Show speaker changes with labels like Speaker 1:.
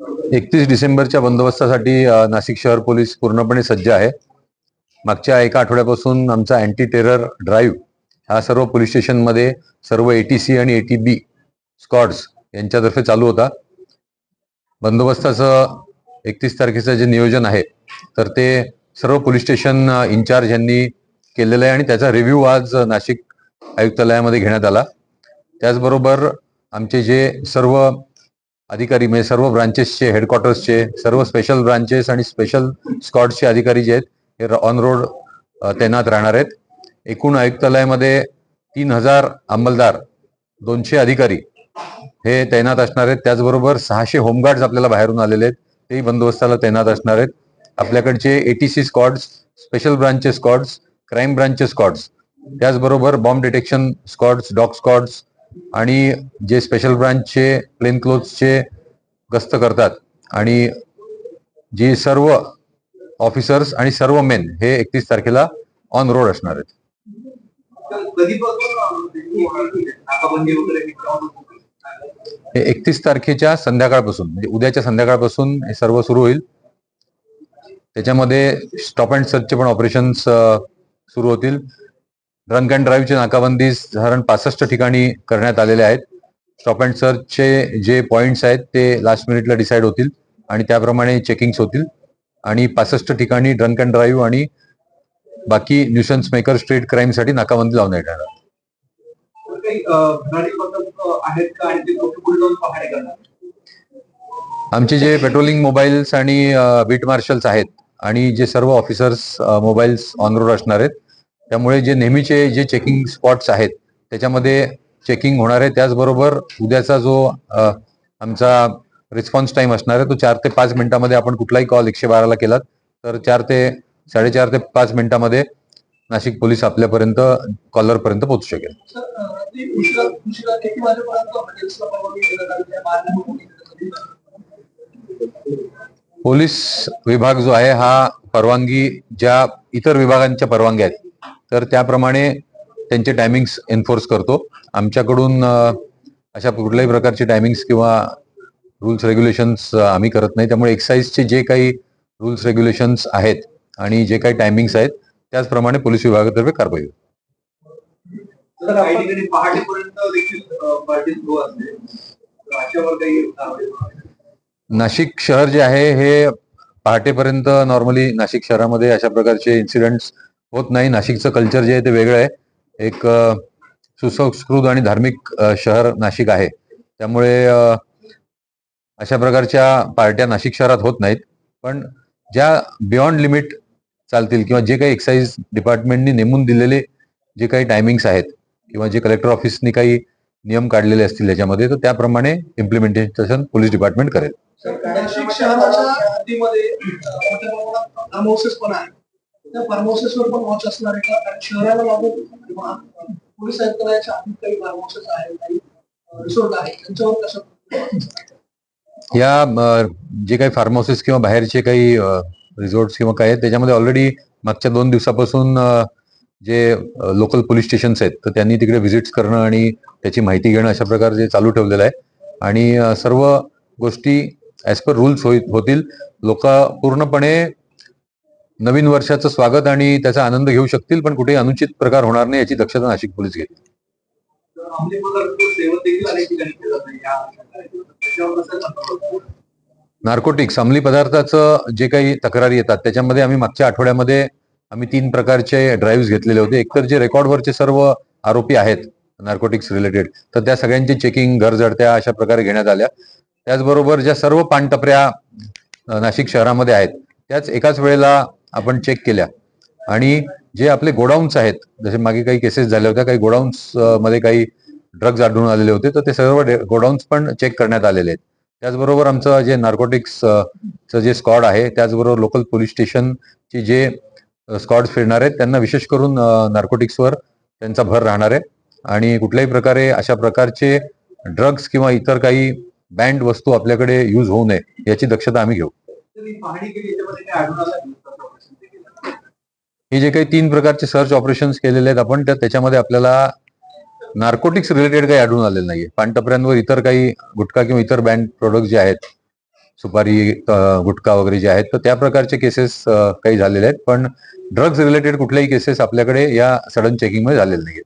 Speaker 1: एकतीस डिसेंबरच्या बंदोबस्तासाठी नाशिक शहर पोलीस पूर्णपणे सज्ज आहे. मागच्या एका आठवड्यापासून आमचा अँटी टेरर ड्राईव्ह हा सर्व पोलीस स्टेशनमध्ये सर्व ए टी सी आणि ए टी बी स्कॉड्स यांच्यातर्फे चालू होता. बंदोबस्ताचं एकतीस तारखेचं जे नियोजन आहे तर ते सर्व पोलीस स्टेशन इन्चार्ज यांनी केलेलं आहे आणि त्याचा रिव्ह्यू आज नाशिक आयुक्तालयामध्ये घेण्यात आला. त्याचबरोबर आमचे जे सर्व अधिकारी म्हणजे सर्व ब्रांचेसचे हेडक्वार्टर्सचे सर्व स्पेशल ब्रांचेस आणि स्पेशल स्कॉडचे अधिकारी जे आहेत हे ऑन रोड तैनात राहणार आहेत. एकूण आयुक्तालयामध्ये तीन हजार अंमलदार दोनशे अधिकारी हे तैनात असणार आहेत. त्याचबरोबर सहाशे होमगार्ड्स आपल्याला बाहेरून आलेले आहेत. तेही बंदोबस्ताला तैनात असणार आहेत. आपल्याकडचे एटीसी स्कॉड्स स्पेशल ब्रांचचे स्कॉड्स क्राईम ब्रांचचे स्कॉड्स त्याचबरोबर bomb detection squads dog squads आणि जे स्पेशल ब्रांचचे प्लेन क्लोथचे गस्त करतात. आणि जी सर्व ऑफिसर्स आणि सर्व मेन हे एकतीस तारखेला ऑन रोड असणार आहेत.
Speaker 2: हे
Speaker 1: एकतीस तारखेच्या संध्याकाळपासून म्हणजे उद्याच्या संध्याकाळपासून हे सर्व सुरू होईल. त्याच्यामध्ये स्टॉप अँड सर्चचे पण ऑपरेशन्स सुरू होतील. ड्रंक अँड ड्राईव्हची नाकाबंदी साधारण पासष्ट ठिकाणी करण्यात आलेले आहेत. स्टॉप अँड सर्चचे जे पॉईंट्स आहेत ते लास्ट मिनिटला डिसाईड होतील आणि त्याप्रमाणे चेकिंग्स होतील. आणि पासष्ट ठिकाणी ड्रंक अँड ड्राईव्ह आणि बाकी न्यूशन्स मेकर स्ट्रीट क्राईमसाठी नाकाबंदी लावण्यात येणार. आमचे जे पेट्रोलिंग मोबाईल्स आणि बीट मार्शल्स आहेत आणि जे सर्व ऑफिसर्स मोबाईल्स ऑन रोड असणार आहेत त्यामुळे जे नेहमीचे जे चेकिंग स्पॉट्स आहेत त्याच्यामध्ये चेकिंग होणार आहे. त्याचबरोबर उद्याचा जो आमचा रिस्पॉन्स टाइम असणार आहे तो चार ते पाच मिनिटामध्ये आपण कुठलाही कॉल एकशे बाराला केलात तर चार ते साडेचार ते पाच मिनिटामध्ये नाशिक पोलीस आपल्यापर्यंत कॉलरपर्यंत पोहोचू शकेल.
Speaker 2: आहे?
Speaker 1: पोलीस विभाग जो आहे हा परवानगी ज्या इतर विभागांच्या परवानग्या आहेत तर त्याप्रमाणे त्यांचे टायमिंग्स एन्फोर्स करतो. आमच्याकडून अशा कुठल्याही प्रकारचे टायमिंग्स किंवा रूल्स रेग्युलेशन्स आम्ही करत नाही. त्यामुळे एक्साईजचे जे काही रूल्स रेग्युलेशन्स आहेत आणि जे काही टायमिंग्स आहेत त्याचप्रमाणे पोलीस विभागातर्फे कारवाई होईल. नाशिक शहर जे आहे हे पहाटेपर्यंत नॉर्मली नाशिक शहरामध्ये अशा प्रकारचे इन्सिडेंट्स होत नाही. नाशिकचं कल्चर जे आहे ते वेगळं आहे. एक सुसंस्कृत आणि धार्मिक शहर नाशिक आहे. त्यामुळे अशा प्रकारच्या पार्ट्या नाशिक शहरात होत नाहीत. पण ज्या बियॉन्ड लिमिट चालतील किंवा जे काही एक्साईज डिपार्टमेंटनी नेमून दिलेले जे काही टायमिंग्स आहेत किंवा जे कलेक्टर ऑफिसनी काही नियम काढलेले असतील त्याच्यामध्ये तर त्याप्रमाणे इम्प्लिमेंटेशन पोलीस डिपार्टमेंट करेल.
Speaker 2: त्या फार्म हाऊसेसवर पण वॉच असणार आहे का? कारण शहराला लागून किंवा, पोलीस आयुक्तालयाच्या हद्दीत काही फार्म आहेत काही रिसोर्ट आहेत. त्यांच्यावर कसं
Speaker 1: या जे काही फार्म हाऊसेस किंवा बाहेरचे काही रिसॉर्ट्स किंवा काय आहेत त्याच्यामध्ये ऑलरेडी मागच्या दोन दिवसापासून जे लोकल पोलीस स्टेशन्स आहेत तर त्यांनी तिकडे व्हिजिट्स करणं आणि त्याची माहिती घेणं अशा प्रकारे चालू ठेवलेलं आहे. आणि सर्व गोष्टी ॲज पर रूल्स होतील. लोक पूर्णपणे नवीन वर्षाचं स्वागत आणि त्याचा आनंद घेऊ शकतील पण कुठेही अनुचित प्रकार होणार नाही याची दक्षता नाशिक पोलीस घेतील नार्कोटिक्स अंमली पदार्थाचं जे काही तक्रारी येतात त्याच्यामध्ये आम्ही मागच्या आठवड्यामध्ये आम्ही तीन प्रकारचे ड्राईव्ह घेतलेले होते. एकतर जे रेकॉर्डवरचे सर्व आरोपी आहेत नार्कोटिक्स रिलेटेड तर त्या सगळ्यांची चेकिंग घर जडत्या अशा प्रकारे घेण्यात आल्या. त्याचबरोबर ज्या सर्व पानटपऱ्या नाशिक शहरामध्ये आहेत त्याच एकाच वेळेला आपण चेक केल्या. आणि जे आपले गोडाऊन्स आहेत जसे मागे काही केसेस झाल्या होत्या काही गोडाऊन्समध्ये काही ड्रग्ज आढळून आलेले होते तर ते सर्व गोडाऊन्स पण चेक करण्यात आलेले आहेत. त्याचबरोबर आमचं जे नार्कोटिक्स जे स्कॉड आहे त्याचबरोबर लोकल पोलीस स्टेशनचे जे स्कॉड फिरणार आहेत त्यांना विशेष करून नार्कोटिक्सवर त्यांचा भर राहणार आहे. आणि कुठल्याही प्रकारे अशा प्रकारचे ड्रग्ज किंवा इतर काही बँड वस्तू आपल्याकडे यूज होऊ नये याची दक्षता आम्ही घेऊ. हे जे काही तीन प्रकारचे सर्च ऑपरेशन्स केलेले आहेत आपण त्याच्यामध्ये आपल्याला नार्कोटिक्स रिलेटेड काही आढळून आलेलं नाहीये. पानटपऱ्यांवर इतर काही गुटखा किंवा इतर बँड प्रोडक्ट जे आहेत सुपारी गुटखा वगैरे जे आहेत तर त्या प्रकारचे केसेस काही झालेले आहेत. पण ड्रग्ज रिलेटेड कुठल्याही केसेस आपल्याकडे या सडन चेकिंगमध्ये झालेले नाही